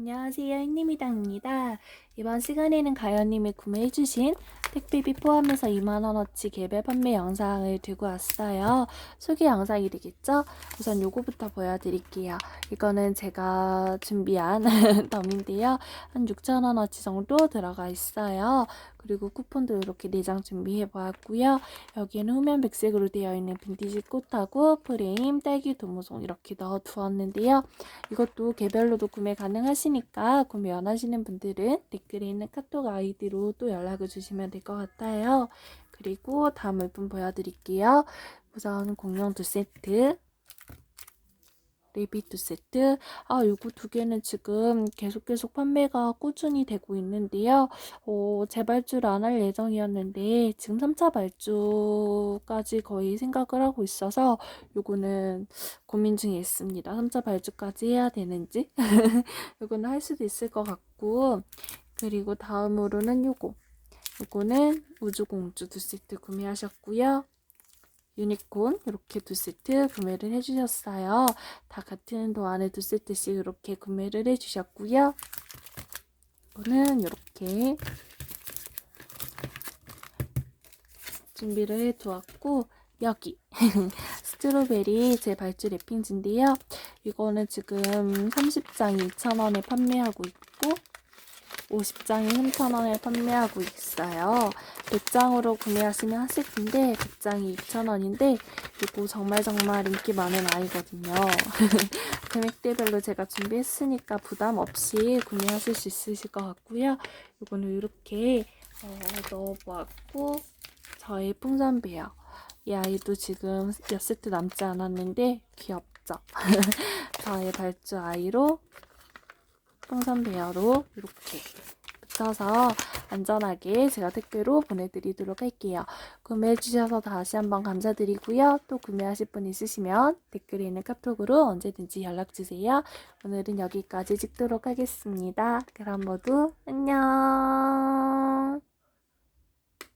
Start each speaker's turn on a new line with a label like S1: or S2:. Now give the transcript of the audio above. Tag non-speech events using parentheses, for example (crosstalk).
S1: 안녕하세요, 흰님이당입니다. 이번 시간에는 가연님이 구매해주신 택배비 포함해서 2만원어치 개별 판매 영상을 들고 왔어요. 소개 영상이 되겠죠? 우선 요거부터 보여드릴게요. 이거는 제가 준비한 (laughs) 덤인데요. 한 6천원어치 정도 들어가 있어요. 그리고 쿠폰도 이렇게 4장 준비해 보았고요. 여기에는 후면 백색으로 되어 있는 빈티지 꽃하고 프레임, 딸기 도무송 이렇게 넣어 두었는데요. 이것도 개별로도 구매 가능하시니까 구매 원하시는 분들은 댓글에 있는 카톡 아이디로 또 연락을 주시면 될 것 같아요. 그리고 다음 물품 보여드릴게요. 우선 공룡 두 세트, 레비 두 세트. 아, 요거 두 개는 지금 계속 계속 판매가 꾸준히 되고 있는데요. 어, 재발주를 안 할 예정이었는데 지금 3차 발주까지 거의 생각을 하고 있어서 요거는 고민 중에 있습니다. 3차 발주까지 해야 되는지. (laughs) 요거는 할 수도 있을 것 같고. 그리고 다음으로는 요거. 요거는 우주공주 두 세트 구매하셨고요. 유니콘 이렇게 두 세트 구매를 해주셨어요. 다 같은 도 안에 두 세트씩 이렇게 구매를 해주셨고요. 이거는 이렇게 준비를 해두었고 여기 (laughs) 스트로베리 제 발주 랩핑지인데요. 이거는 지금 30장이 2,000원에 판매하고 있고 50장이 3,000원에 판매하고 있어요. 100장으로 구매하시면 한 세트인데 100장이 2,000원인데 이거 정말 정말 인기 많은 아이거든요. (laughs) 금액대별로 제가 준비했으니까 부담 없이 구매하실 수 있으실 것 같고요. 이거는 이렇게 어, 넣어보았고 저의 풍선배요. 이 아이도 지금 몇 세트 남지 않았는데 귀엽죠? (laughs) 저의 발주 아이로 풍선 배열로 이렇게 붙여서 안전하게 제가 택배로 보내드리도록 할게요. 구매해주셔서 다시 한번 감사드리고요. 또 구매하실 분 있으시면 댓글에 있는 카톡으로 언제든지 연락주세요. 오늘은 여기까지 찍도록 하겠습니다. 그럼 모두 안녕!